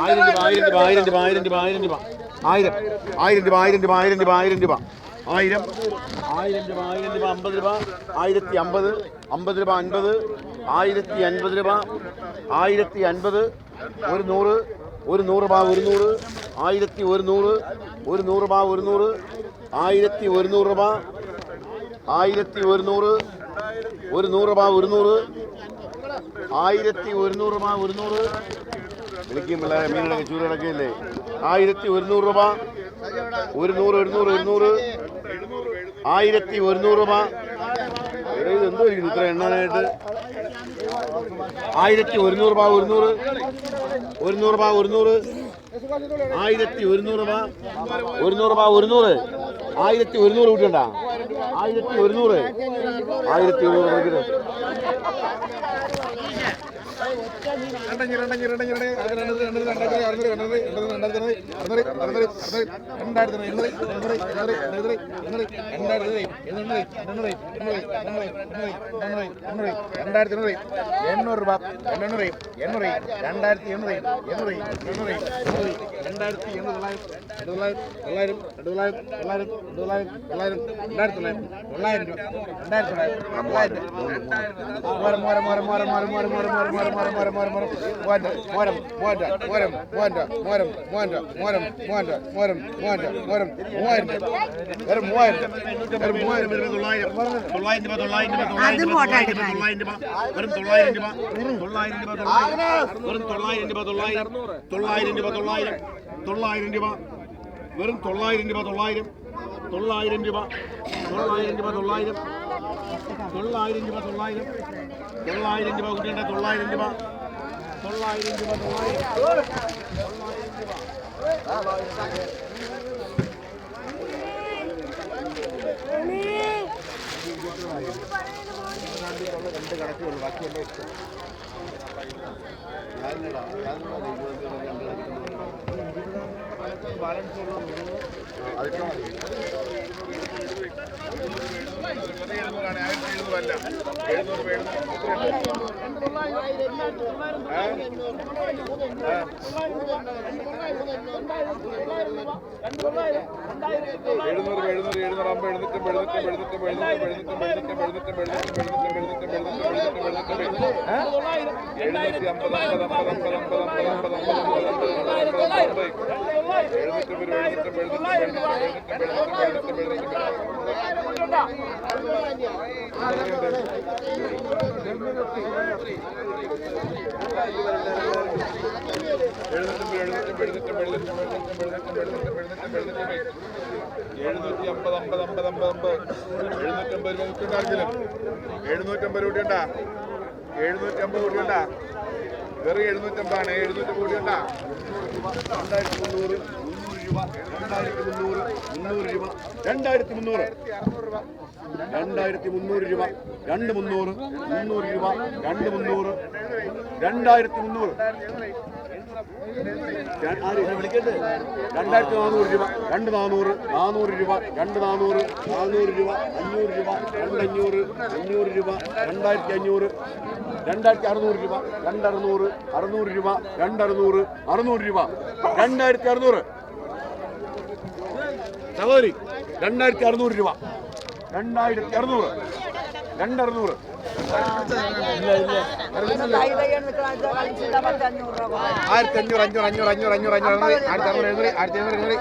ആയിരം രൂപ ആയിരം രൂപ ആയിരം രൂപ ആയിരം രൂപ ആയിരം ആയിരം രൂപ ആയിരം രൂപ ആയിരം രൂപ ആയിരം രൂപ രൂപ ആയിരം രൂപ അമ്പത് രൂപ ആയിരത്തി അമ്പത് അമ്പത് രൂപ അൻപത് ആയിരത്തി അൻപത് രൂപ ആയിരത്തി അൻപത് ഒരു നൂറ് ഒരു നൂറ് ബാ ഒരു നൂറ് ആയിരത്തി ഒരു നൂറ് ഒരു നൂറ് ബാ ഒരു നൂറ് ആയിരത്തി ഒരുന്നൂറ് രൂപ ആയിരത്തി ഒരുന്നൂറ് ഒരു നൂറ് മാ ഒരു നൂറ്. ആയിരത്തി ഒരുന്നൂറ് രൂപ ഒരുന്നൂറ് വിളിക്കും പിള്ളേരെ മീനടക്കി ചൂരടക്കില്ലേ? ആയിരത്തി ഒരുന്നൂറ് രൂപ ഒരു നൂറ് ഒരുന്നൂറ് ഒരുന്നൂറ് ആയിരത്തി ഒരുന്നൂറ് രൂപ എന്തോ ഇരിക്കുന്നു? ഇത്ര എണ്ണാനായിട്ട്. ആയിരത്തി ഒരുന്നൂറ് രൂപ ഒരുന്നൂറ് ഒരുന്നൂറ് രൂപ ഒരുന്നൂറ് ആയിരത്തി ഒരുന്നൂറ് രൂപ ഒരുന്നൂറ് രൂപ ഒരുന്നൂറ് ആയിരത്തി ഒരുന്നൂറ് കൂട്ടണ്ട ആയിരത്തി ഒരുന്നൂറ്. ஆயிரத்தி இருபது வருகிறது രണ്ടഞ്ഞൂറ് രണ്ടഞ്ഞൂറ് രണ്ടഞ്ഞൂറ് അത് രണ്ടത് രണ്ടത് രണ്ടായിരത്തി അറുന്നൂറ് രണ്ടത് രണ്ടത് രണ്ടായിരത്തി അറുന്നൂറ് അറുന്നൂറ് അറുന്നൂറ് രണ്ടായിരത്തി എണ്ണൂറ് എണ്ണൂറ് എണ്ണൂറ് രണ്ടായിരത്തി എണ്ണൂറ് എണ്ണൂറ് രൂപ എണ്ണൂറ് എണ്ണൂറ് രണ്ടായിരത്തി എണ്ണൂറ് എണ്ണൂറ് എണ്ണൂറ് എണ്ണൂറ് രണ്ടായിരത്തി എണ്ണൂറ് തൊള്ളായിരം തൊള്ളായിരം തൊള്ളായിരം തൊള്ളായിരം തൊള്ളായിരം തൊള്ളായിരം രണ്ടായിരത്തി തൊള്ളായിരം തൊള്ളായിരം രൂപ രണ്ടായിരത്തി തൊള്ളായിരം തൊള്ളായിരം മോരം മോരം Mwanda, Mwaram, Mwanda, Mwaram, Mwanda, Mwaram, Mwanda, Mwaram, Mwanda, Mwaram, Mwanda, Mwaram, Mwanda. ഒരു മൂവായിരം ഒരു മൂവായിരം വെറും തൊള്ളായിരം രൂപ തൊള്ളായിരം തൊള്ളായിരം രൂപ തൊള്ളായിരം രൂപ വെറും തൊള്ളായിരം രൂപ തൊള്ളായിരം രൂപ തൊള്ളായിരം തൊള്ളായിരം രൂപ തൊള്ളായിരം രൂപ തൊള്ളായിരം തൊള്ളായിരം രൂപ തൊള്ളായിരം തൊള്ളായിരം രൂപ തൊള്ളായിരം തൊള്ളായിരം രൂപ തൊള്ളായിരം രൂപ രണ്ട് കണക്കുള്ളൂ ബാക്കി എന്റെ ഇഷ്ടം ഞാനിടാ ഞാനിടാ ഇരുപത്തി രണ്ട് കണക്കുള്ളൂ ബാലൻസ് ഉള്ള മൂന്ന് അതിട്ടോ എഴുന്നൂറ് എഴുന്നൂറ് അല്ല എഴുന്നൂറ് എഴുന്നൂറ് അമ്പത് എഴുന്നൂറ്റമ്പത് എഴുന്നൂറ്റമ്പത് എഴുന്നൂറ്റമ്പത് എഴുന്നൂറ്റമ്പത് എഴുന്നൂറ്റമ്പത് എഴുന്നൂറ്റമ്പത് എഴുന്നൂറ്റമ്പത് എഴുന്നൂറ്റമ്പത് എഴുന്നൂറ്റി അമ്പത് അമ്പത് അമ്പത് അമ്പത് അമ്പത് അമ്പത് അമ്പത് അമ്പത് അമ്പത് എഴുന്നൂറ്റമ്പത് എഴുന്നൂറ്റമ്പത് എഴുന്നൂറ്റമ്പത് എഴുന്നൂറ്റമ്പത് എഴുന്നൂറ്റമ്പത് എഴുന്നൂറ്റമ്പത് എഴുന്നൂറ്റി അമ്പത് അമ്പത് അമ്പത് അമ്പത് അമ്പത് എഴുന്നൂറ്റമ്പത് രൂപ എഴുന്നൂറ്റമ്പത് രൂപ ഉണ്ടാ എഴുന്നൂറ്റി രൂപ ഉണ്ടാ വെറും എഴുന്നൂറ്റമ്പതാണ്. എഴുന്നൂറ്റമ്പത് കോടി ഉണ്ടാ രണ്ടായിരത്തി മുന്നൂറ്. മുന്നൂറ് രൂപ രണ്ടായിരത്തി മുന്നൂറ്. മുന്നൂറ് രൂപ രണ്ടായിരത്തി മുന്നൂറ്. രണ്ടായിരത്തി മുന്നൂറ്. രൂപ രണ്ട് മുന്നൂറ്. മുന്നൂറ്. രൂപ രണ്ട് മുന്നൂറ്. രണ്ടായിരത്തി മുന്നൂറ്. രണ്ടായിരത്തി നാനൂറ് രൂപ രണ്ട് നാനൂറ് നാനൂറ് രൂപ രണ്ട് നാനൂറ് നാനൂറ് രൂപ അഞ്ഞൂറ് രൂപ രണ്ടഞ്ഞൂറ് അഞ്ഞൂറ് രൂപ രണ്ടായിരത്തി അഞ്ഞൂറ് രണ്ടായിരത്തി അറുന്നൂറ് രൂപ രണ്ടറുന്നൂറ് അറുന്നൂറ് രൂപ രണ്ടറുന്നൂറ് അറുന്നൂറ് രൂപ രണ്ടായിരത്തി അറുന്നൂറ് സഹോദരി രണ്ടായിരത്തി അറുന്നൂറ് രൂപ രണ്ടായിരത്തി അറുന്നൂറ് രണ്ടറുന്നൂറ് ആയിരത്തി അഞ്ഞൂറ് അഞ്ഞൂറ് അഞ്ഞൂറ് അഞ്ഞൂറ് അഞ്ഞൂറ് അഞ്ഞൂറ് ആയിരത്തി അറുന്നൂറ് എഴുന്നൂറ് ആയിരത്തി എണ്ണൂറ് എണ്ണൂറ്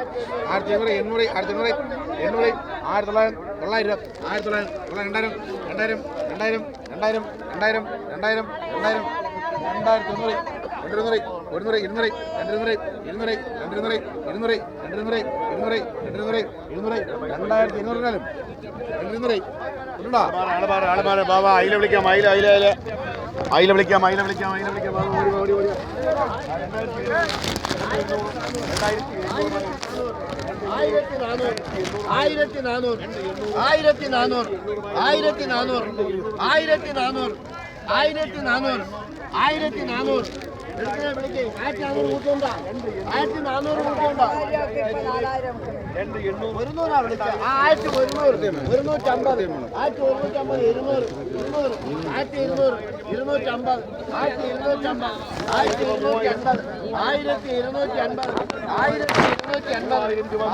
ആയിരത്തി എണ്ണൂറ് എണ്ണൂറ് ആയിരത്തി എണ്ണൂറ് എണ്ണൂറ് ആയിരത്തി തൊള്ളായിരം തൊള്ളായിരം ആയിരത്തി തൊള്ളായിരം തൊള്ളായിരം രണ്ടായിരം രണ്ടായിരം രണ്ടായിരം രണ്ടായിരം രണ്ടായിരം രണ്ടായിരം രണ്ടായിരത്തി ഒന്നൂറ് രണ്ടിരുന്നൂറ് ഒരുന്നൂറ് ഇരുന്നൂറ് രണ്ടിരുന്നൂറ് ഇരുന്നൂറ് രണ്ടിരുന്നൂറ് ഇരുന്നൂറ് രണ്ടിരുന്നൂറ് ഇരുന്നൂറ് രണ്ടിരുന്നൂറ് ഇരുന്നൂറ് രണ്ടായിരത്തി ഇരുന്നൂറിനാലും രണ്ടിരുന്നൂറ് അയില വിളിക്കാം അയില അയില അയില. അയില വിളിക്കാം അയില വിളിക്കാം അയില വിളിക്കാം. ആയിരത്തി നാനൂറ് ആയിരത്തി നാനൂറ്. ആയിരത്തി നാനൂറ്. ആയിരത്തി നാനൂറ്. ആയിരത്തി നാനൂറ്. ആയിരത്തി നാനൂറ്. ആയിരത്തി നാനൂറ്. ആയിരത്തി നാനൂറ് കൂട്ടുണ്ടോ ആയിരത്തി നാനൂറ് കൂട്ടുണ്ടോ ഒരുന്നൂറാ വിളിച്ചേ ആ ആയിരത്തി ഒരുന്നൂറ്. ഒരുന്നൂറ്റമ്പത്. ആയിരത്തി ഒരുന്നൂറ്റമ്പത് ഇരുന്നൂറ്. ഇരുന്നൂറ്. ആയിരത്തി ഇരുന്നൂറ്. ഇരുന്നൂറ്റമ്പത്. ആയിരത്തി ഇരുന്നൂറ്റമ്പത്. ആയിരത്തി ഇരുന്നൂറ്റി അൻപത് ആയിരത്തി ഇരുന്നൂറ്റി അൻപത് ആയിരത്തി ഇരുന്നൂറ്റി അൻപത്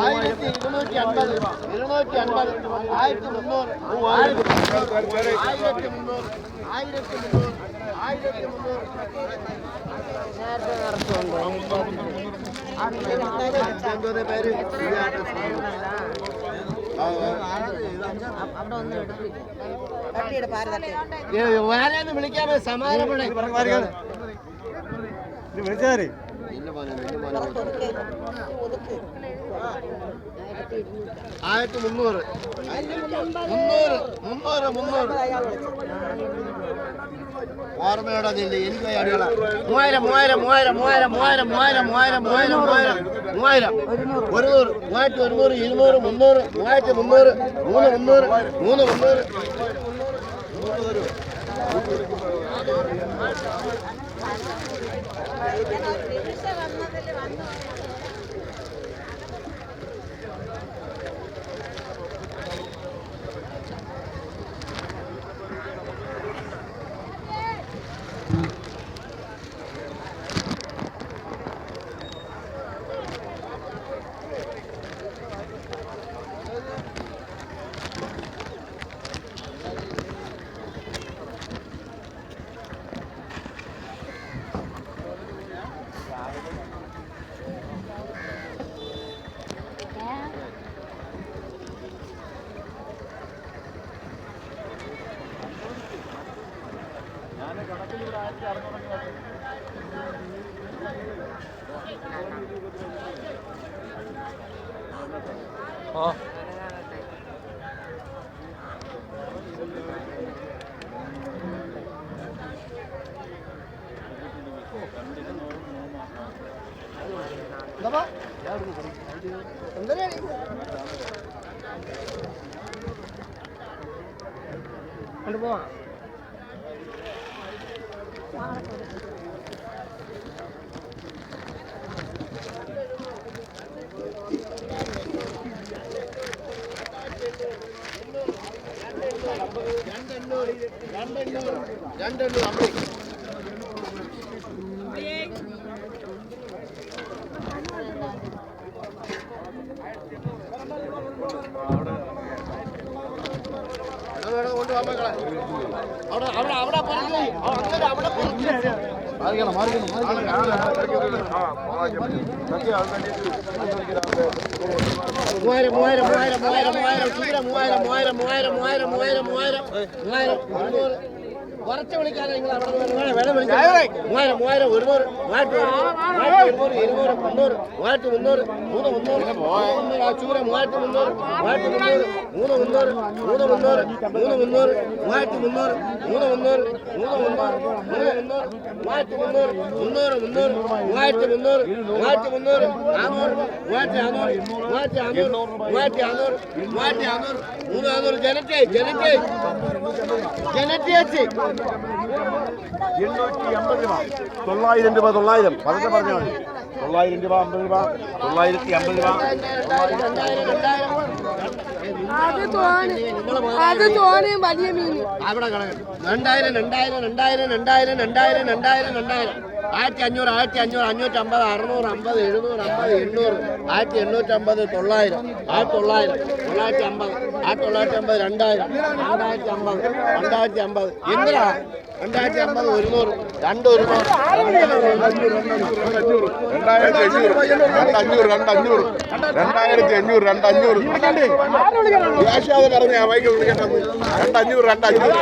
ആയിരത്തി ഇരുന്നൂറ്റി അൻപത് ഇരുന്നൂറ്റി അൻപത് ആയിരത്തി മുന്നൂറ്. ആയിരത്തി മുന്നൂറ്. ആയിരത്തി മുന്നൂറ്. ആയിരത്തി മുന്നൂറ്. ആയിരത്തി മുന്നൂറ്. വേറെ ആയിരത്തി മുന്നൂറ്. മുന്നൂറ് മുന്നൂറ് മുന്നൂറ്. ഓർമ്മയോടെ എനിക്ക് മൂവായിരം മൂവായിരം മൂവായിരം മൂവായിരം മൂവായിരം മൂവായിരം മൂവായിരം മൂവായിരം മൂവായിരം മൂവായിരം. ഒരുന്നൂറ് നൂറ് മൂവായിരത്തി ഒരുന്നൂറ് ഇരുന്നൂറ് മുന്നൂറ് മൂവായിരത്തി മുന്നൂറ് മൂന്ന് മുന്നൂറ് മൂന്ന് മുന്നൂറ്. കൊണ്ടുപോവാം രണ്ടെണ്ണൂറ് രണ്ടെണ്ണൂറ് രണ്ടെണ്ണൂറ് അമ്പത് അവിടെ അവിടെ കൊണ്ടുപോകാൻ മക്കളെ അവിടെ അവിടെ അവിടെ പറഞ്ഞു അവിടെ അവിടെ പറഞ്ഞു മൂവായിരം മൂവായിരം മൂവായിരം മൂവായിരം മൂവായിരം ചൂര മൂവായിരം മൂവായിരം മൂവായിരം മൂവായിരം മൂവായിരം മൂവായിരം മൂവായിരം ഒരുന്നൂറ് കുറച്ച് വിളിക്കാതെ നിങ്ങൾ അവിടെ വേണം മൂവായിരം മൂവായിരം ഒരുന്നൂറ് മൂവായിരത്തി ഇരുന്നൂറ് ഇരുന്നൂറ് മുന്നൂറ് മൂവായിരത്തി മുന്നൂറ് മൂന്ന് മുന്നൂറ് ചൂര മൂവായിരത്തി മുന്നൂറ് മൂവായിരത്തി മുന്നൂറ് മൂന്ന് മുന്നൂറ് മൂന്ന് മുന്നൂറ് മൂന്ന് മുന്നൂറ് മൂവായിരത്തി മുന്നൂറ് മൂന്ന് മുന്നൂറ് മൂന്ന് മുന്നൂറ് മൂന്ന് മുന്നൂറ് മൂവായിരത്തി മുന്നൂറ് മുന്നൂറ് മുന്നൂറ് മൂവായിരത്തി മുന്നൂറ് മൂവായിരത്തി മുന്നൂറ് നാനൂറ് മൂവായിരത്തി നാനൂറ് മൂവായിരത്തി നാനൂറ് മൂവായിരത്തി നാനൂറ് മൂവായിരത്തി നാനൂറ് മൂന്ന് നാനൂറ് ജനറ്റേ ജനറ്റേ എണ്ണൂറ്റി അമ്പത് രൂപ. തൊള്ളായിരം രൂപ തൊള്ളായിരം. പതിനെട്ട് പറഞ്ഞാൽ മതി. തൊള്ളായിരം രൂപ അമ്പത് രൂപ. തൊള്ളായിരത്തി അമ്പത് രൂപ. അത് തോനെ വലിയ മീൻ. അവിടെ കണക്ക്. രണ്ടായിരം രണ്ടായിരം രണ്ടായിരം രണ്ടായിരം രണ്ടായിരം രണ്ടായിരം രണ്ടായിരം. ആയിരത്തി അഞ്ഞൂറ് ആയിരത്തി അഞ്ഞൂറ് അഞ്ഞൂറ്റി അമ്പത് അറുന്നൂറ് അമ്പത് എഴുന്നൂറ് അമ്പത് എണ്ണൂറ് ആയിരത്തി എണ്ണൂറ്റി അമ്പത് തൊള്ളായിരം ആയിരത്തി തൊള്ളായിരം തൊള്ളായിരത്തി അമ്പത് ആയിരത്തി തൊള്ളായിരത്തി അമ്പത് രണ്ടായിരം രണ്ടായിരത്തി അമ്പത് രണ്ടായിരത്തി അമ്പത് എന്തിനാ രണ്ടായിരത്തി അമ്പത് ഒരുന്നൂറ് രണ്ട് ഒരുന്നൂറ് രണ്ടായിരത്തി അഞ്ഞൂറ് രണ്ട് അഞ്ഞൂറ് രണ്ടായിരത്തി അഞ്ഞൂറ് രണ്ട് അഞ്ഞൂറ് രണ്ടഞ്ഞൂറ് പറഞ്ഞ രണ്ടഞ്ഞൂറ് വൈകി വിളിക്കേണ്ടത് രണ്ട് അഞ്ഞൂറ് രണ്ട് അഞ്ഞൂറ്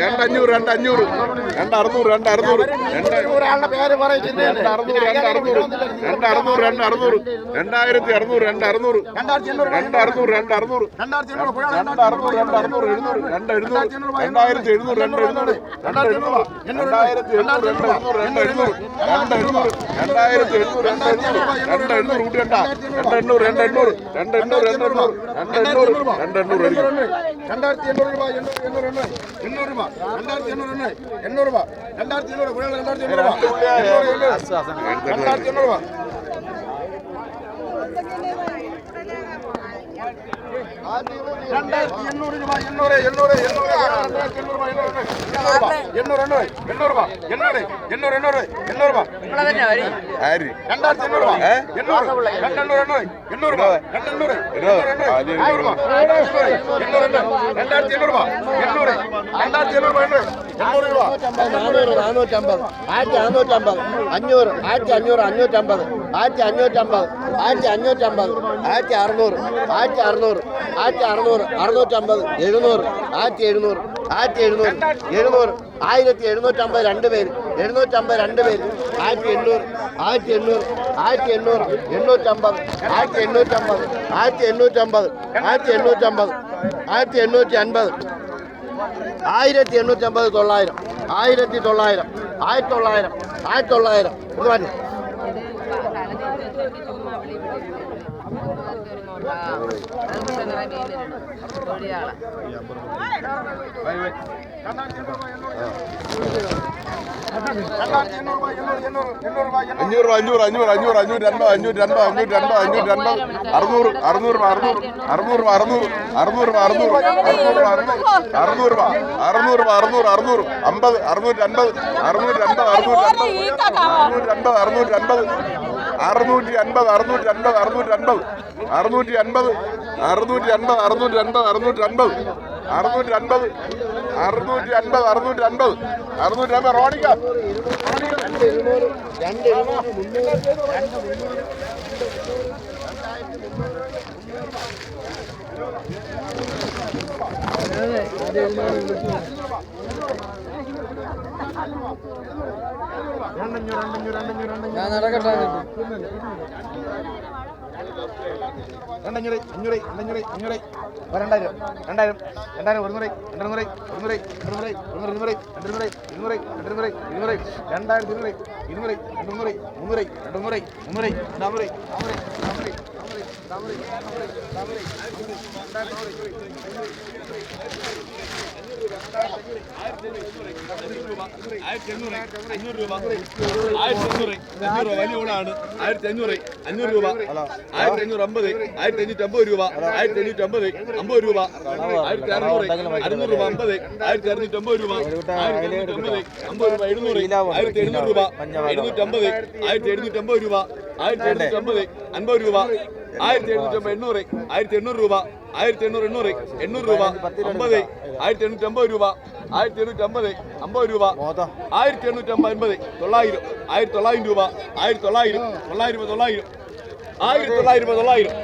രണ്ട് അഞ്ഞൂറ് രണ്ട് അഞ്ഞൂറ് രണ്ട് അറുന്നൂറ് രണ്ട് അറുന്നൂറ് രണ്ട് പേര് പറയുന്നത് രണ്ട് അറുന്നൂറ്. രണ്ട് അറുന്നൂറ്. രണ്ട് അറുന്നൂറ് രണ്ട് അറുന്നൂറ്. രണ്ടായിരത്തി അറുന്നൂറ് രണ്ട് അറുന്നൂറ്. രണ്ട് അറുന്നൂറ് രണ്ട് അറുന്നൂറ്. രണ്ട് അറുന്നൂറ് രണ്ട് അറുന്നൂറ് എഴുന്നൂറ്. രണ്ട് എഴുന്നൂറ് രണ്ടായിരത്തി എഴുന്നൂറ് രണ്ട് എഴുന്നൂറ് രണ്ട് എഴുന്നൂറ് രണ്ടായിരത്തി എഴുന്നൂറ് രണ്ട് എഴുന്നൂറ് രണ്ട് എഴുന്നൂറ് രണ്ട് എഴുന്നൂറ് രണ്ടായിരത്തി എഴുന്നൂറ് രണ്ട് എഴുന്നൂറ് രണ്ട് എഴുന്നൂറ് കൂട്ടി രണ്ടാ രണ്ട് എണ്ണൂറ് രണ്ട് എണ്ണൂറ്. രണ്ട് എണ്ണൂറ് രണ്ട് എണ്ണൂറ്. രണ്ട് എണ്ണൂറ്. രണ്ട് എണ്ണൂറ് രണ്ടായിരത്തി എണ്ണൂറ് രൂപ എണ്ണൂറ് എണ്ണൂറ് എണ്ണൂറ്. എണ്ണൂറ് രൂപ. രണ്ടായിരത്തി എണ്ണൂറ് രൂപ. രണ്ടായിരത്തി എണ്ണൂറ് രണ്ടായിരത്തി എണ്ണൂറ് രണ്ടായിരത്തി എണ്ണൂറ് രൂപ. আচ্ছা আচ্ছা। രണ്ടായിരത്തി എണ്ണൂറ് രൂപ എണ്ണൂറ് എണ്ണൂറ് എണ്ണൂറ്. രണ്ടായിരത്തി എണ്ണൂറ് രൂപ എണ്ണൂറ് രൂപ എണ്ണൂറ് രൂപ എണ്ണൂറ് എണ്ണൂറ് എണ്ണൂറ് എണ്ണൂറ് രൂപ. ആര്? രണ്ടായിരത്തി എണ്ണൂറ് രൂപ. എണ്ണൂറ് രണ്ടെണ്ണൂറ് എണ്ണൂറ് എണ്ണൂറ് രൂപ. രണ്ടെണ്ണൂറ് എണ്ണൂറ് രൂപ. രണ്ടായിരത്തി എണ്ണൂറ് രൂപ. എണ്ണൂറ് രണ്ടായിരത്തി എണ്ണൂറ് രൂപ എണ്ണൂറ്. എണ്ണൂറ് രൂപ. നാനൂറ്റമ്പത് ആയിരത്തി അറുന്നൂറ്റമ്പത് അഞ്ഞൂറ് ആയിരത്തി അഞ്ഞൂറ് അഞ്ഞൂറ്റമ്പത്. ആയിരത്തി അഞ്ഞൂറ്റമ്പത് ആയിരത്തി അഞ്ഞൂറ്റമ്പത് ആയിരത്തി അറുന്നൂറ് ആയിരത്തി അറുന്നൂറ് ആയിരത്തി അറുന്നൂറ് അറുന്നൂറ്റമ്പത് എഴുന്നൂറ് ആയിരത്തി എഴുന്നൂറ് ആയിരത്തി എഴുന്നൂറ് എഴുന്നൂറ് ആയിരത്തി എഴുന്നൂറ്റമ്പത് രണ്ട് പേര് എഴുന്നൂറ്റമ്പത് രണ്ട് പേര് ആയിരത്തി എണ്ണൂറ് ആയിരത്തി എണ്ണൂറ് ആയിരത്തി എണ്ണൂറ് എണ്ണൂറ്റമ്പത് ആയിരത്തി എണ്ണൂറ്റമ്പത് ആയിരത്തി എണ്ണൂറ്റമ്പത് ആയിരത്തി എണ്ണൂറ്റമ്പത് ആയിരത്തി എണ്ണൂറ്റി അൻപത് ആയിരത്തി എണ്ണൂറ്റമ്പത് തൊള്ളായിരം ആയിരത്തി തൊള്ളായിരം ആയിരത്തി തൊള്ളായിരം ആയിരത്തി തൊള്ളായിരം ഇത് പറഞ്ഞു എണ്ണൂറ് രൂപ എണ്ണൂറ് അഞ്ഞൂറ് രൂപ അഞ്ഞൂറ് അഞ്ഞൂറ് അഞ്ഞൂറ് അഞ്ഞൂറ്റി അൻപത് അഞ്ഞൂറ്റി അൻപത് അഞ്ഞൂറ്റി അൻപത് അഞ്ഞൂറ്റി അൻപത് അറുന്നൂറ് അറുന്നൂറ് രൂപ അറുന്നൂറ് അറുന്നൂറ് അറുന്നൂറ് അറുന്നൂറ് രൂപ അറുന്നൂറ് അറുന്നൂറ് രൂപ അറുന്നൂറ് രൂപ അറുന്നൂറ് രൂപ അറുന്നൂറ് അറുന്നൂറ് അമ്പത് അറുന്നൂറ്റി അൻപത് അറുന്നൂറ്റി അൻപത് അറുന്നൂറ്റി അൻപത് അറുന്നൂറ്റി അൻപത് അറുന്നൂറ്റി അൻപത് അറുന്നൂറ്റി അൻപത് അറുന്നൂറ്റി അൻപത് അറുന്നൂറ്റി അൻപത് അറുന്നൂറ്റി അൻപത് അറുന്നൂറ്റി അൻപത് അറുന്നൂറ്റി അൻപത് അറുന്നൂറ്റി അൻപത് അറുന്നൂറ്റി അൻപത് അറുന്നൂറ്റി അൻപത് അറുന്നൂറ്റി അൻപത് റോണിക്ക. അൻപത് എഴുന്നൂറ് രണ്ട് എഴുന്നൂറ് മുന്നൂറ് രണ്ട് മുന്നൂറ് രണ്ടഞ്ഞൂറ് രണ്ടഞ്ഞൂറ് രണ്ടഞ്ഞൂറ് അഞ്ഞൂറ് അഞ്ഞൂറ് അഞ്ഞൂറ്. രണ്ടായിരം രണ്ടായിരം രണ്ടായിരം ഒരുന്നൂറ് രണ്ടൂറ് ഒരുന്നൂറ് ഇരുന്നൂറ് ഇരുന്നൂറ് ഇരുന്നൂറ് ഇരുന്നൂറ് ഇരുന്നൂറ് ഇരുന്നൂറ് രണ്ടായിരത്തി ഇരുന്നൂറ് ഇരുന്നൂറ് രണ്ടുന്നൂറ് മുന്നൂറ് രണ്ടുന്നൂറ് മുന്നൂറ് നാന്നൂറ് നാന്നൂറ് നാന്നൂറ് ആയിരത്തി അഞ്ഞൂറ് അഞ്ഞൂറ് രൂപ ആയിരത്തി അഞ്ഞൂറ് അഞ്ഞൂറ് വലിയ ഊണാണ് ആയിരത്തി അഞ്ഞൂറ് അഞ്ഞൂറ് രൂപ. ആയിരത്തി അഞ്ഞൂറ് അമ്പത് ആയിരത്തി അഞ്ഞൂറ്റി അമ്പത് രൂപ. ആയിരത്തി അഞ്ഞൂറ്റി അമ്പത് അമ്പത് രൂപ. ആയിരത്തി അറുന്നൂറ് അറുന്നൂറ് രൂപ അമ്പത്. ആയിരത്തി അറുന്നൂറ്റി അമ്പത് രൂപ. ആയിരത്തി അമ്പത് അമ്പത് രൂപ എഴുന്നൂറ്. ആയിരത്തി എഴുന്നൂറ് രൂപ. എഴുന്നൂറ്റി അമ്പത് ആയിരത്തി എഴുന്നൂറ്റി അമ്പത് രൂപ. ആയിരത്തി എഴുന്നൂറ്റി അമ്പത് അൻപത് രൂപ. ആയിരത്തി എണ്ണൂറ്റി അമ്പത് എണ്ണൂറ് ആയിരത്തി എണ്ണൂറ് രൂപ ആയിരത്തി എണ്ണൂറ് എണ്ണൂറ് എണ്ണൂറ് രൂപ അമ്പത് ആയിരത്തി എണ്ണൂറ്റി അമ്പത് രൂപ ആയിരത്തി എണ്ണൂറ്റി അമ്പത് അമ്പത് രൂപ ആയിരത്തി എണ്ണൂറ്റി അമ്പത് തൊള്ളായിരം ആയിരത്തി തൊള്ളായിരം രൂപ ആയിരത്തി തൊള്ളായിരം തൊള്ളായിരം രൂപ തൊള്ളായിരം ആയിരത്തി തൊള്ളായിരം രൂപ തൊള്ളായിരം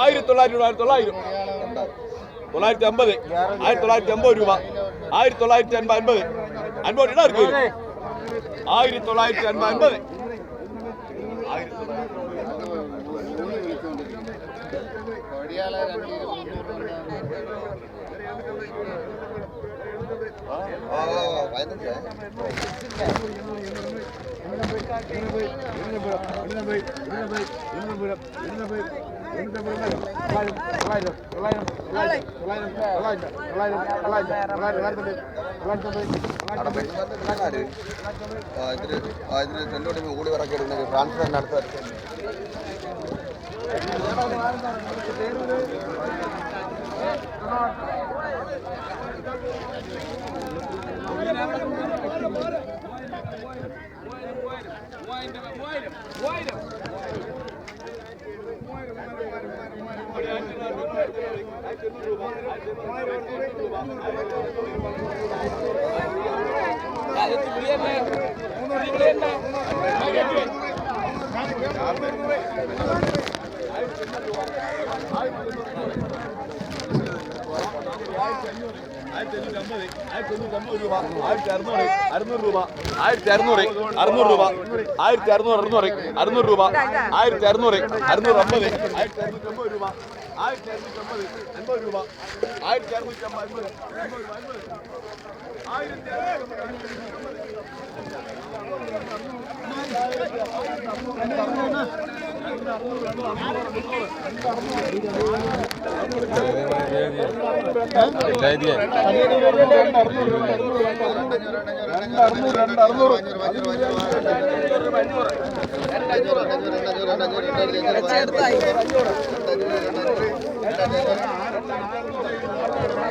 ആയിരത്തി തൊള്ളായിരം രൂപ തൊള്ളായിരം തൊള്ളായിരത്തി അമ്പത് ആയിരത്തി തൊള്ളായിരത്തി അമ്പത് രൂപ ആയിരത്തി തൊള്ളായിരത്തി അൻപത് അൻപത് അൻപത് ഇടാർക്ക് ആയിരത്തി തൊള്ളായിരത്തി അൻപത് അൻപത് ആയിരത്തി ഇതിന് ഇതിന് ചെല്ലോടി കൂടി വിറക്കി എടുക്കുന്നത് ഫ്രാൻസ് തന്നെ അടുത്ത மூணு അറുന്നൂറ് രൂപ ആയിരത്തി അറുന്നൂറ് അറുന്നൂറ് രൂപ ആയിരത്തി അറുന്നൂറ് അറുന്നൂറ് അറുന്നൂറ് രൂപ ആയിരത്തി അറുന്നൂറ് അറുന്നൂറ് അമ്പത് ആയിരത്തി അറുന്നൂറ്റി അമ്പത് രൂപ ആയിരത്തി അറുന്നൂറ്റി അമ്പത് അൻപത് രൂപ ആയിരത്തി രണ്ടഞ്ഞൂറ് രണ്ടഞ്ഞൂറ് രണ്ടഞ്ഞൂറ് രണ്ടഞ്ഞൂറ്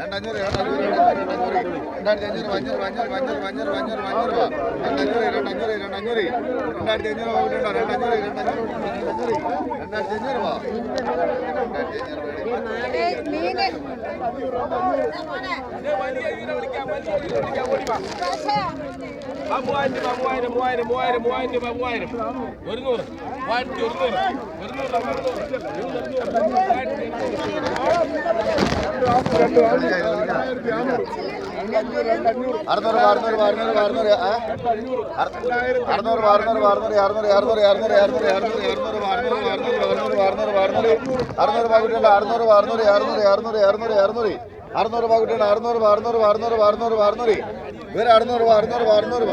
രണ്ടഞ്ഞൂറ് രണ്ടഞ്ഞൂറ് രണ്ടഞ്ഞൂറ് രണ്ടായിരത്തി അഞ്ഞൂറ് അഞ്ഞൂറ് അഞ്ഞൂറ് അഞ്ഞൂറ് അഞ്ഞൂറ് അഞ്ഞൂറ് അഞ്ഞൂറ് രൂപ രണ്ടഞ്ഞൂറ് രണ്ടഞ്ഞൂറ് രണ്ടഞ്ഞൂറ് രണ്ടായിരത്തി അഞ്ഞൂറ് രൂപ രണ്ടഞ്ഞൂറ് രണ്ടഞ്ഞൂറ് മൂവായിരം മൂവായിരം മൂവായിരം മൂവായിരം മൂവായിരം മൂവായിരം ഒരുന്നൂറ് മൂവായിരത്തി ഒരുന്നൂറ് ഒരുന്നൂറ് അറുന്നൂറ് അറുന്നൂറ് അറുന്നൂറ് അറുന്നൂറ്? അറുന്നൂറ് അറുന്നൂറ് അറുന്നൂറ് അറുന്നൂറ് അറുന്നൂറ് അറുന്നൂറ് അറുന്നൂറ് അറുന്നൂറ് അറുന്നൂറ് അറുന്നൂറ് അറുന്നൂറ് അറുന്നൂറ് അറുന്നൂറ് അറുന്നൂറ് പാകുട്ടിയുണ്ട് അറുന്നൂറ് അറുന്നൂറ് അറുന്നൂറ് അറുന്നൂറ് അറുന്നൂറ് അറുന്നൂറ് അറുന്നൂറ് പാകുട്ടിയുണ്ട് അറുന്നൂറ് അറുന്നൂറ് അറുന്നൂറ് അറുന്നൂറ് അറുന്നൂറ് വേറെ അറുന്നൂറ് അറുന്നൂറ് അറുന്നൂറ്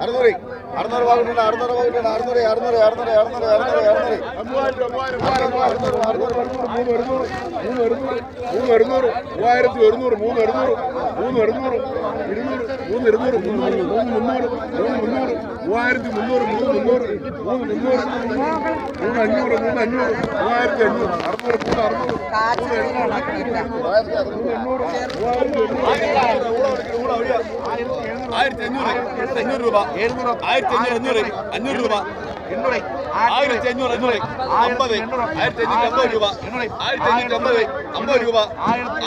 അറുന്നൂറ് അറുന്നൂറ് പാകുട്ടിയുണ്ട് അറുന്നൂറ് പാകുട്ടിയുണ്ട് അറുന്നൂറ് അറുന്നൂറ് അറുന്നൂറ് അറുന്നൂറ് അറുന്നൂറ് അറുന്നൂറ് മൂന്ന് ഒരുന്നൂറ് മൂവായിരത്തി ഒരുന്നൂറ് മൂന്ന് ഒരുന്നൂറ് മൂന്ന് ഒരുന്നൂറ് ഇരുന്നൂറ് മൂന്ന് ഇരുന്നൂറ് മുന്നൂറ് മൂന്ന് മുന്നൂറ് മൂന്ന് മുന്നൂറ് മൂവായിരത്തി മുന്നൂറ് മൂന്ന് മുന്നൂറ് മൂന്ന് മുന്നൂറ് മൂന്ന് അഞ്ഞൂറ് മൂന്ന് അഞ്ഞൂറ് മൂവായിരത്തി അഞ്ഞൂറ് അറുന്നൂറ് മൂന്ന് അറുന്നൂറ് ആയിരത്തി അഞ്ഞൂറ് അഞ്ഞൂറ് രൂപ. ആയിരത്തി അഞ്ഞൂറ് അഞ്ഞൂറ് അഞ്ഞൂറ് രൂപ. ആയിരത്തി അഞ്ഞൂറ് അഞ്ഞൂറ് അമ്പത്. ആയിരത്തി അഞ്ഞൂറ്റി അമ്പത് രൂപ. ആയിരത്തി അഞ്ഞൂറ്റി അമ്പത് അമ്പത് രൂപ.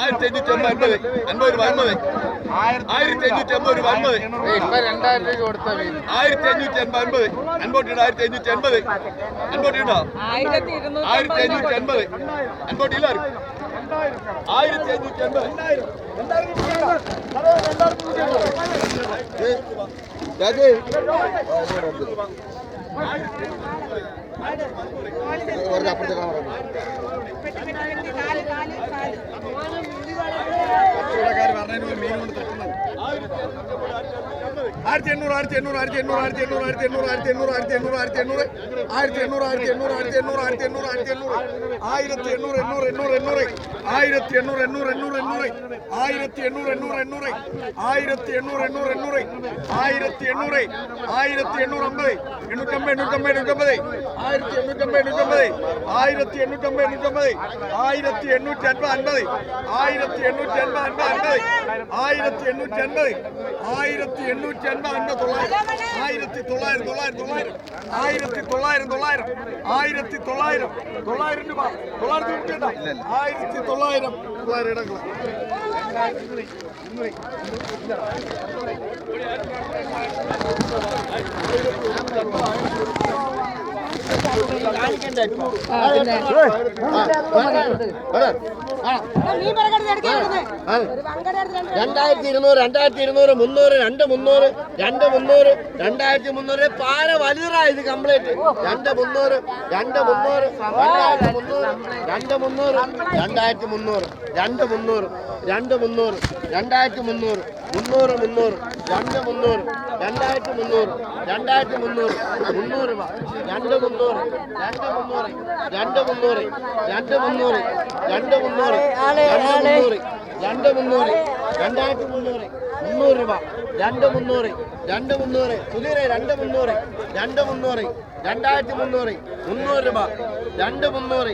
ആയിരത്തി അഞ്ഞൂറ്റി അമ്പത് അൻപത് രൂപ അൻപത്. ആയിരത്തി അഞ്ഞൂറ്റി അമ്പത് രൂപ അൻപത്. ആയിരത്തി അഞ്ഞൂറ്റി അൻപത്. അൻപത് അൻപോട്ടിയുടെ ആയിരത്തി അഞ്ഞൂറ്റി അൻപത് അൻപോട്ടിയുണ്ടോ ആയിരത്തി അഞ്ഞൂറ്റി അൻപത് അൻപോട്ടില്ല ആയിരത്തി അഞ്ഞൂറ്റി അൻപത് കച്ചവടക്കാർ പറഞ്ഞതിന് മീൻ കൊണ്ട് തട്ടുന്നത് ആയിരത്തി എണ്ണൂറ് ആയിരത്തി എണ്ണൂറ് ആയിരത്തി എണ്ണൂറ് ആയിരത്തി എണ്ണൂറ് ആയിരത്തി എണ്ണൂറ് ആയിരത്തി എണ്ണൂറ് ആയിരത്തി എണ്ണൂറ് ആയിരത്തി എണ്ണൂറ് ആയിരത്തി എണ്ണൂറ് ആയിരത്തി എണ്ണൂറ് ആയിരത്തി എണ്ണൂറ് ആയിരത്തി എണ്ണൂറ് ആയിരത്തി എണ്ണൂറ് ആയിരത്തി എണ്ണൂറ് എണ്ണൂറ് എണ്ണൂറ് എണ്ണൂറ് ആയിരത്തി എണ്ണൂറ് എണ്ണൂറ് എണ്ണൂറ് എണ്ണൂറ് ആയിരത്തി എണ്ണൂറ് എണ്ണൂറ് എണ്ണൂറ് ആയിരത്തി എണ്ണൂറ് എണ്ണൂറ് എണ്ണൂറ് ആയിരത്തി എണ്ണൂറ് ആയിരത്തി എണ്ണൂറ് അമ്പത് എണ്ണൂറ്റമ്പത് എണ്ണൂറ്റമ്പത് എണ്ണൂറ്റമ്പത് ആയിരത്തി എണ്ണൂറ്റമ്പത് എണ്ണൂറ്റമ്പത് ആയിരത്തി എണ്ണൂറ്റമ്പത് എണ്ണൂറ്റമ്പത് ആയിരത്തി എണ്ണൂറ്റി അൻപത് അൻപത് ആയിരത്തി എണ്ണൂറ്റി അൻപത് അൻപത് അൻപത് ആയിരത്തി എണ്ണൂറ്റി അൻപത് ആയിരത്തി എണ്ണൂറ്റി അൻപത് അൻപത് തൊള്ളായിരം ആയിരത്തി തൊള്ളായിരം തൊള്ളായിരം തൊള്ളായിരം ആയിരത്തി തൊള്ളായിരം തൊള്ളായിരം ആയിരത്തി തൊള്ളായിരം തൊള്ളായിരം രൂപ ആയിരത്തി തൊള്ളായിരം തൊള്ളായിരം ഇടങ്ങൾ രണ്ടായിരത്തി ഇരുന്നൂറ് രണ്ടായിരത്തി ഇരുന്നൂറ് മുന്നൂറ് രണ്ട് മുന്നൂറ് രണ്ട് മുന്നൂറ് രണ്ടായിരത്തി മുന്നൂറ്. പാര വലുതാ ഇത് കംപ്ലീറ്റ്. രണ്ട് മുന്നൂറ് രണ്ട് മുന്നൂറ് രണ്ടായിരത്തി മുന്നൂറ് രണ്ട് മുന്നൂറ് രണ്ടായിരത്തി മുന്നൂറ് രണ്ട് മുന്നൂറ് രണ്ട് മുന്നൂറ് രണ്ടായിരത്തി മുന്നൂറ്. മുന്നൂറ് മുന്നൂറ് രണ്ട് മുന്നൂറ് രണ്ടായിരത്തി മുന്നൂറ് രണ്ടായിരത്തി മുന്നൂറ് മുന്നൂറ് രൂപ രണ്ട് മുന്നൂറ് രണ്ട് മുന്നൂറ് രണ്ട് മുന്നൂറ് രണ്ട് മുന്നൂറ് രണ്ട് മുന്നൂറ് രണ്ട് മുന്നൂറ് രണ്ട് മുന്നൂറ് രണ്ടായിരത്തി മുന്നൂറ് മുന്നൂറ് രൂപ രണ്ട് മുന്നൂറ് രണ്ട് മുന്നൂറ് സുധീരെ രണ്ട് മുന്നൂറ് രണ്ട് മുന്നൂറ് രണ്ടായിരത്തി മുന്നൂറ് മുന്നൂറ് രൂപ രണ്ട് മുന്നൂറ്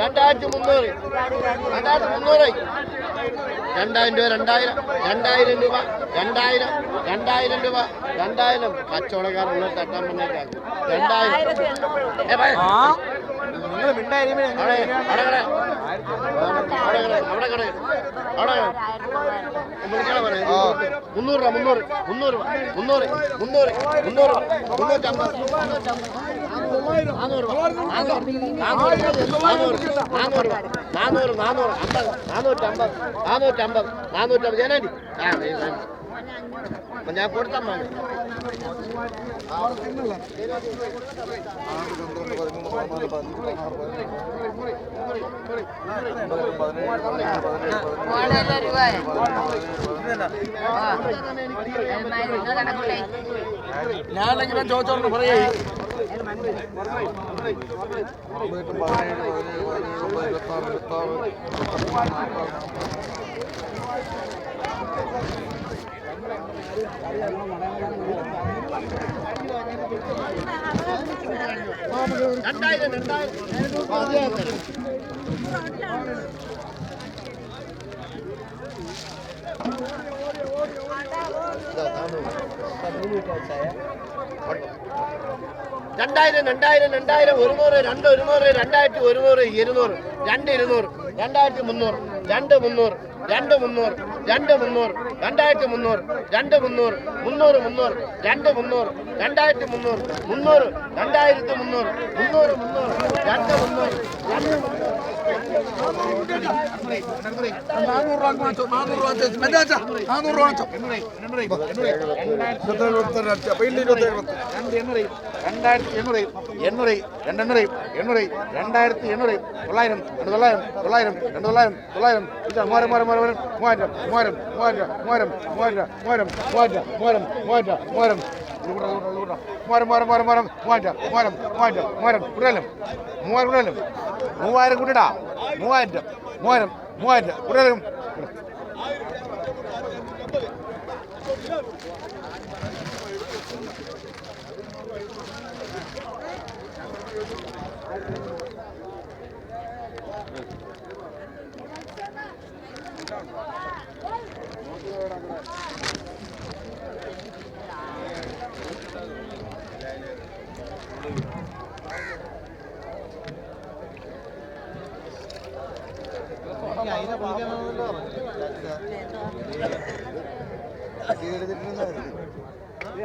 രണ്ടായിരത്തി മുന്നൂറ് രണ്ടായിരത്തി മുന്നൂറ് രണ്ടായിരം രൂപ രണ്ടായിരം രണ്ടായിരം രൂപ രണ്ടായിരം രണ്ടായിരം രൂപ രണ്ടായിരം. കച്ചവടക്കാരുള്ള തട്ടാൻ മുന്നേക്കാണ് രണ്ടായിരം. മുന്നൂറ് രൂപ മുന്നൂറ് മുന്നൂറ് രൂപ മുന്നൂറ് മുന്നൂറ് മുന്നൂറ് മുന്നൂറ്റമ്പത്. നാനൂറ് നാനൂറ്. അമ്പത്. നാനൂറ്റമ്പത്. നാനൂറ്റമ്പത്. നാനൂറ്റമ്പത്. ഏനാണ്ടി ആ ഞാൻ കൊടുത്താൽ മതി ഞാനെങ്കിലും ചോദിച്ചോളൂ പറയേ. പതിനെട്ട് പതിനേഴ് പതിനേഴ് പതിനേഴ് ഒമ്പത് ഇരുപത്താറ് ഇരുപത്താറ് രണ്ടായിരം രണ്ടായിരം Tá, tá, tá. Tá bonito, tá, é? രണ്ടായിരം രണ്ടായിരം രണ്ടായിരം ഒരുന്നൂറ് രണ്ട് ഒരുന്നൂറ് രണ്ടായിരത്തി ഒരുന്നൂറ് ഇരുന്നൂറ് രണ്ട് ഇരുന്നൂറ് രണ്ടായിരത്തി മുന്നൂറ് രണ്ട് മുന്നൂറ് രണ്ട് മുന്നൂറ് രണ്ട് മുന്നൂറ് രണ്ടായിരത്തി മുന്നൂറ് രണ്ട് മുന്നൂറ് മുന്നൂറ് മുന്നൂറ് രണ്ട് മുന്നൂറ് രണ്ടായിരത്തി മുന്നൂറ് മുന്നൂറ് രണ്ടായിരത്തി മുന്നൂറ് മുന്നൂറ് മുന്നൂറ് രണ്ട് മുന്നൂറ് രണ്ട് മുന്നൂറ്. രണ്ടായിരത്തി എണ്ണൂറ് എണ്ണൂറ് രണ്ടെണ്ണൂറ് എണ്ണൂറ് രണ്ടായിരത്തി എണ്ണൂറ് തൊള്ളായിരം രണ്ട് തൊള്ളായിരം തൊള്ളായിരം രണ്ട് തൊള്ളായിരം തൊള്ളായിരം ഇത് മൂവായിരം മൂവായിരം മൂവായിരം മൂവായിരം മൂവായിരം മൂവായിരം മൂവായിരം മൂവായിരം മൂവായിരം മൂവായിരം മൂവായിരം മൂവായിരം ഇത് കൂടെ. മൂവായിരം മൂവായിരം മൂവായിരം മൂവായിരം മൂവായിരം മൂവായിരം മൂവായിരം കൂടുതലും മൂവായിരം കൂടുതലും മൂവായിരം കൂട്ടിടാ മൂവായിരം മൂവായിരം മൂവായിരം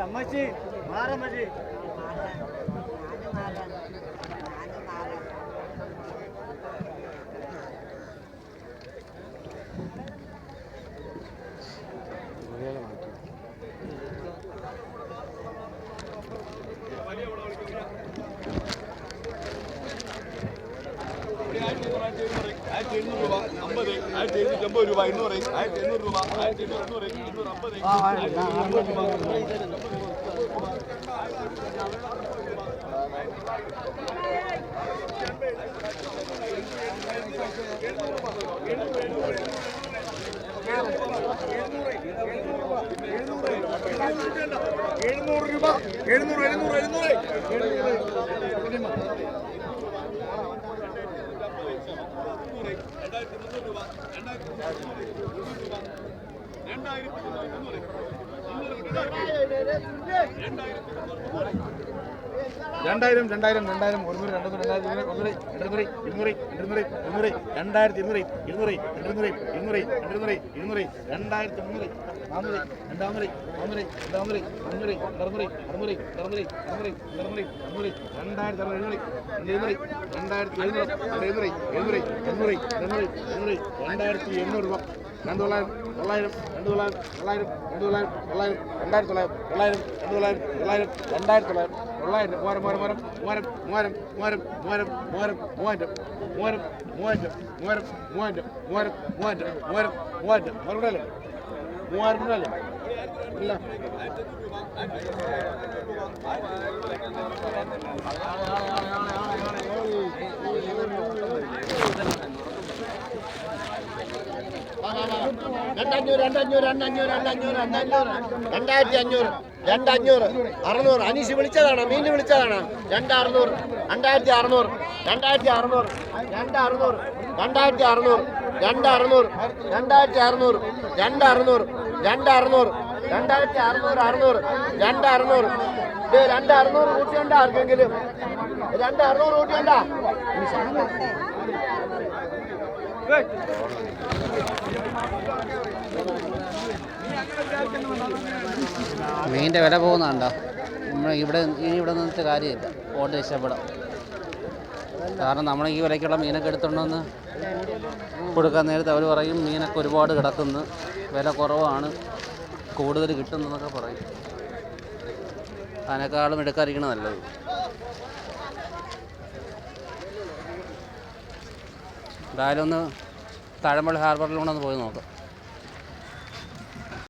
అమ్మాయి మారమ్మజీ ആയിരത്തി എഴുന്നൂറ്റി അമ്പത് രൂപ എണ്ണൂറ് ആയിരത്തി എണ്ണൂറ് രൂപ ആയിരത്തി എണ്ണൂറ് എണ്ണൂറ് എണ്ണൂറ് അമ്പത് ആയിരത്തി എണ്ണൂറ് രൂപ. എഴുന്നൂറ് രൂപ എഴുന്നൂറ് എഴുന്നൂറ് എഴുന്നൂറ് രണ്ടായിരം രണ്ടായിരം രണ്ടായിരം ഒരുന്നൂറ് രണ്ടൂറ് രണ്ടായിരത്തി ഇരുന്നൂറ് ഇരുന്നൂറ് ഇരുന്നൂറ് ഇരുന്നൂറ് ഇരുന്നൂറ് രണ്ടായിരത്തി ഇരുന്നൂറ് ഇരുന്നൂറ് ഇരുന്നൂറ് ഇരുന്നൂറ് ഇരുന്നൂറ് ഇരുന്നൂറ് രണ്ടായിരത്തി മുന്നൂറ് നാന്നൂറ് രണ്ടാമൂറ് നാന്നൂറ് രണ്ടാമൂറ് അഞ്ഞൂറ് അറുന്നൂറ് അറുന്നൂറ് അറുന്നൂറ് അറുന്നൂറ് അറുന്നൂറ് അറുന്നൂറ് രണ്ടായിരത്തി അറുന്നൂറ് എഴുന്നൂറ് രണ്ടായിരത്തി എഴുന്നൂറ് എഴുന്നൂറ് എഴുന്നൂറ് എണ്ണൂറ് എണ്ണൂറ് എണ്ണൂറ് രണ്ടായിരത്തി എണ്ണൂറ് രൂപ. രണ്ട് തൊള്ളായിരം തൊള്ളായിരം രണ്ട് തൊള്ളായിരം തൊള്ളായിരം രണ്ട് തൊള്ളായിരം തൊള്ളായിരം രണ്ടായിരത്തി തൊള്ളായിരം തൊള്ളായിരം രണ്ട് തൊള്ളായിരം തൊള്ളായിരം രണ്ടായിരത്തി തൊള്ളായിരം തൊള്ളായിരം മൂവായിരം മൂവായിരം മൂവായിരം മൂവായിരം മൂവായിരം മൂവായിരം മൂവായിരം മൂവായിരം മൂവായിരം മൂവായിരം മൂവായിരം മൂവായിരം മൂവായിരം മൂവായിരം മൂവായിരം മൂവായിരം മൂവായിരം മൂവായിരം മൂവായിരം ഇല്ല രണ്ടഞ്ഞൂറ് രണ്ടഞ്ഞൂറ് രണ്ടഞ്ഞൂറ് രണ്ടഞ്ഞൂറ് രണ്ടഞ്ഞൂറ്. രണ്ടായിരത്തി അഞ്ഞൂറ് രണ്ടഞ്ഞൂറ് അറുന്നൂറ്. അനീഷ് വിളിച്ചതാണ് മീൻ വിളിച്ചതാണ്. രണ്ട് അറുന്നൂറ് രണ്ടായിരത്തി അറുന്നൂറ് രണ്ടായിരത്തി അറുന്നൂറ് രണ്ട് അറുന്നൂറ് രണ്ടായിരത്തി അറുന്നൂറ് രണ്ട് അറുന്നൂറ് രണ്ടായിരത്തി അറുന്നൂറ് രണ്ട് അറുന്നൂറ് രണ്ട് അറുന്നൂറ് രണ്ടായിരത്തി അറുന്നൂറ് അറുന്നൂറ് രണ്ട് അറുന്നൂറ് രണ്ട് അറുന്നൂറ് കൂട്ടിയുണ്ടോ ആർക്കെങ്കിലും. രണ്ട് അറുന്നൂറ് കൂട്ടിയുണ്ടോ മീനിന്റെ വില പോകുന്നുണ്ടോ നമ്മൾ ഇവിടെ ഇനി ഇവിടെ നിന്നിട്ട് കാര്യമില്ല. ഓട്ട് ഇഷ്ടപ്പെടാം കാരണം നമ്മൾ ഈ വിലയ്ക്കുള്ള മീനൊക്കെ എടുത്തുണ്ടെന്ന് കൊടുക്കാൻ നേരത്തെ അവർ പറയും മീനൊക്കെ ഒരുപാട് കിടക്കുന്നു വില കുറവാണ് കൂടുതൽ കിട്ടുന്നതെന്നൊക്കെ പറയും. അതിനേക്കാളും എടുക്കാതിരിക്കണം നല്ലത്. എന്തായാലും ഒന്ന് താഴമ്പള്ളി ഹാർബറിലൂടെ ഒന്ന് പോയി നോക്കാം.